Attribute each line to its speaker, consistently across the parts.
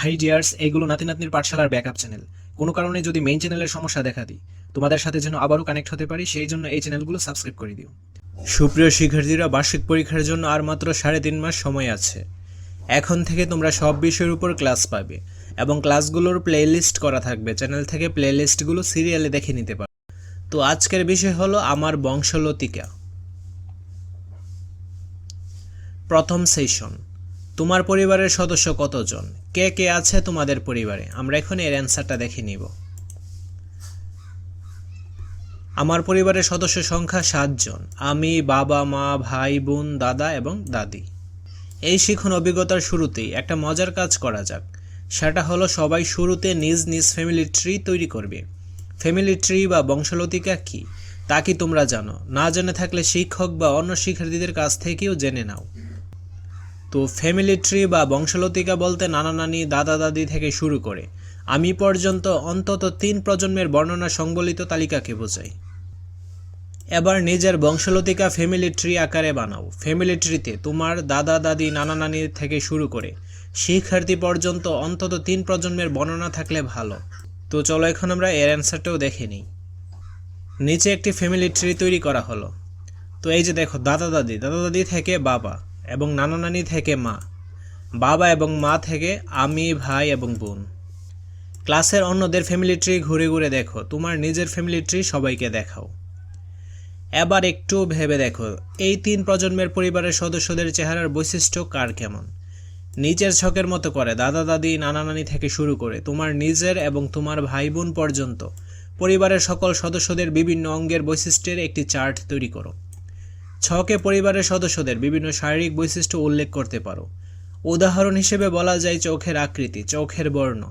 Speaker 1: High dears এইগুলো নাতি নাতনির পাঠশালার ব্যাকআপ চ্যানেল কোনো কারণে যদি মেইন চ্যানেলের সমস্যা দেখা দিই, তোমাদের সাথে যেন আবারও কানেক্ট হতে পারি, সেই জন্য এই চ্যানেলগুলো সাবস্ক্রাইব করে দিও। সুপ্রিয় শিক্ষার্থীরা, বার্ষিক পরীক্ষার জন্য আর মাত্র সাড়ে তিন মাস সময় আছে। এখন থেকে তোমরা সব বিষয়ের উপর ক্লাস পাবে এবং ক্লাসগুলোর প্লেলিস্ট করা থাকবে। চ্যানেল থেকে প্লেলিস্টগুলো সিরিয়ালে দেখে নিতে পারো। তো আজকের বিষয় হলো আমার বংশলতিকা। প্রথম সেশন তোমার পরিবারের সদস্য কতজন? কে কে আছে তোমাদের পরিবারে? আমরা এখন এর অ্যান্সারটা দেখে নিব। আমার পরিবারের সদস্য সংখ্যা সাতজন। আমি, বাবা, মা, ভাই, বোন, দাদা এবং দাদি। এই শিখন অভিজ্ঞতার শুরুতেই একটা মজার কাজ করা যাক। সেটা হলো সবাই শুরুতে নিজ নিজ ফ্যামিলি ট্রি তৈরি করবে। ফ্যামিলি ট্রি বা বংশলতিকা কি? তা কি তোমরা জানো? না জেনে থাকলে শিক্ষক বা অন্য শিক্ষার্থীদের কাছ থেকেও জেনে নাও। তো ফ্যামিলি ট্রি বা বংশলতিকা বলতে নানা নানি, দাদা দাদি থেকে শুরু করে। আমি পর্যন্ত অন্তত তিন প্রজন্মের বর্ণনা সংবলিত তালিকাকে বোঝাই। এবার নিজের বংশলতিকা ফ্যামিলি ট্রি আকারে বানাও। ফ্যামিলি ট্রিতে তোমার দাদা দাদি, নানা নানি থেকে শুরু করে শিক্ষার্থী পর্যন্ত অন্তত তিন প্রজন্মের বর্ণনা থাকলে ভালো। তো চলো এখন আমরা এর অ্যান্সারটাও দেখে নিই। নিচে একটি ফ্যামিলি ট্রি তৈরি করা হলো। তো এই যে দেখো, দাদা দাদি দাদা দাদি থেকে বাবা। এবং নানা নানি থেকে মা, বাবা এবং মা থেকে আমি, ভাই এবং বোন। ক্লাসের অন্যদের ফ্যামিলি ট্রি ঘুরে ঘুরে দেখো, তোমার নিজের ফ্যামিলি ট্রি সবাইকে দেখাও। এবার একটু ভেবে দেখো, এই তিন প্রজন্মের পরিবারের সদস্যদের চেহারার বৈশিষ্ট্য কার কেমন? নিজের ছকের মতো করে, দাদা, দাদি, নানা নানি থেকে শুরু করে, তোমার নিজের এবং তোমার ভাই, বোন পর্যন্ত পরিবারের সকল সদস্যদের বিভিন্ন অঙ্গের বৈশিষ্ট্যের একটি চার্ট তৈরি করো। ছকে পরিবারের সদস্যদের বিভিন্ন শারীরিক বৈশিষ্ট্য উল্লেখ করতে পারো। উদাহরণ হিসেবে বলা যায় চোখের আকৃতি, চোখের বর্ণ,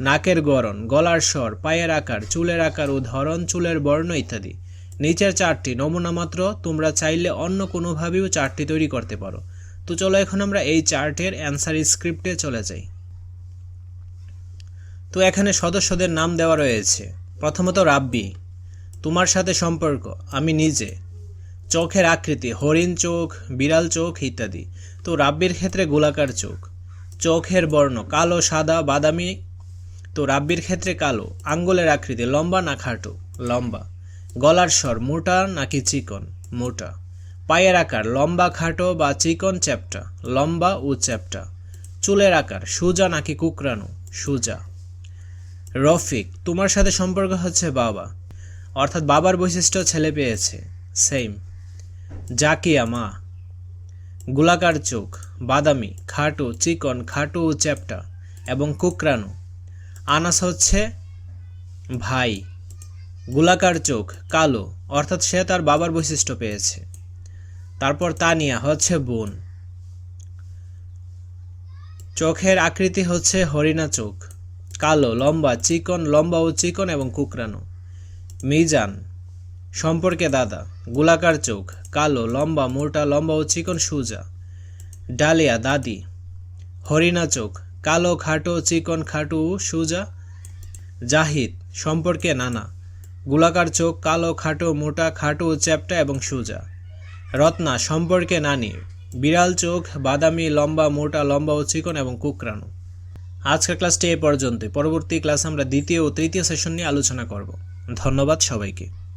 Speaker 1: নাকের গড়ন, গলার স্বর, পায়ের আকার, চুলের আকার ও ধরন চুলের বর্ণ ইত্যাদি। নিচের চারটি নমুনা মাত্র, তোমরা চাইলে অন্য কোনোভাবেও চার্টটি তৈরি করতে পারো। তো চলো এখন আমরা এই চার্টের অ্যান্সার স্ক্রিপ্টে চলে যাই। তো এখানে সদস্যদের নাম দেওয়া রয়েছে। প্রথমত রাব্বি, তোমার সাথে সম্পর্ক, আমি নিজে। চোখের আকৃতি, হরিণ চোখ, বিড়াল চোখ ইত্যাদি। তো রাব্বির ক্ষেত্রে গোলাকার চোখ। চোখের বর্ণ, কালো, সাদা, বাদামি। তো রাব্বির ক্ষেত্রে কালো, আঙ্গুলের আকৃতি, লম্বা না খাটো? লম্বা। গলার স্বর, মোটা নাকি চিকন? মোটা। পায়ের আকার, লম্বা, খাটো বা চিকন চ্যাপটা? লম্বা ও চ্যাপটা। চুলের আকার, সোজা নাকি কুকরানো সোজা। রফিক, তোমার সাথে সম্পর্ক হচ্ছে বাবা। অর্থাৎ বাবার বৈশিষ্ট্য ছেলে পেয়েছে। সেম জাকিয়া মা। গোলাকার চোখ, বাদামি, খাটো, চিকন, খাটো ও চ্যাপটা এবং কুকরানো। আনাস হচ্ছে ভাই। গোলাকার চোখ, কালো, অর্থাৎ সে তার বাবার বৈশিষ্ট্য পেয়েছে। তারপর তানিয়া হচ্ছে বোন। চোখের আকৃতি হচ্ছে হরিণা চোখ, কালো, লম্বা, চিকন, লম্বা ও চিকন এবং কুকরানো। মিজান, সম্পর্কে দাদা, গোলাকার চোখ কালো, লম্বা, মোটা, লম্বা ও চিকন সুজা। ডালিয়া, দাদি। হরিণা চোখ, কালো, খাটো, চিকন, খাটু সুজা। জাহিদ, সম্পর্কে নানা। গোলাকার চোখ, কালো, খাটো, মোটা, খাটো চ্যাপটা এবং সুজা। রত্না, সম্পর্কে নানি। বিড়াল চোখ, বাদামি, লম্বা, মোটা, লম্বা ও চিকন এবং কুকরানো আজকের ক্লাসটি এ পর্যন্ত পরবর্তী ক্লাস আমরা দ্বিতীয় ও তৃতীয় সেশন নিয়ে আলোচনা করব। ধন্যবাদ সবাইকে।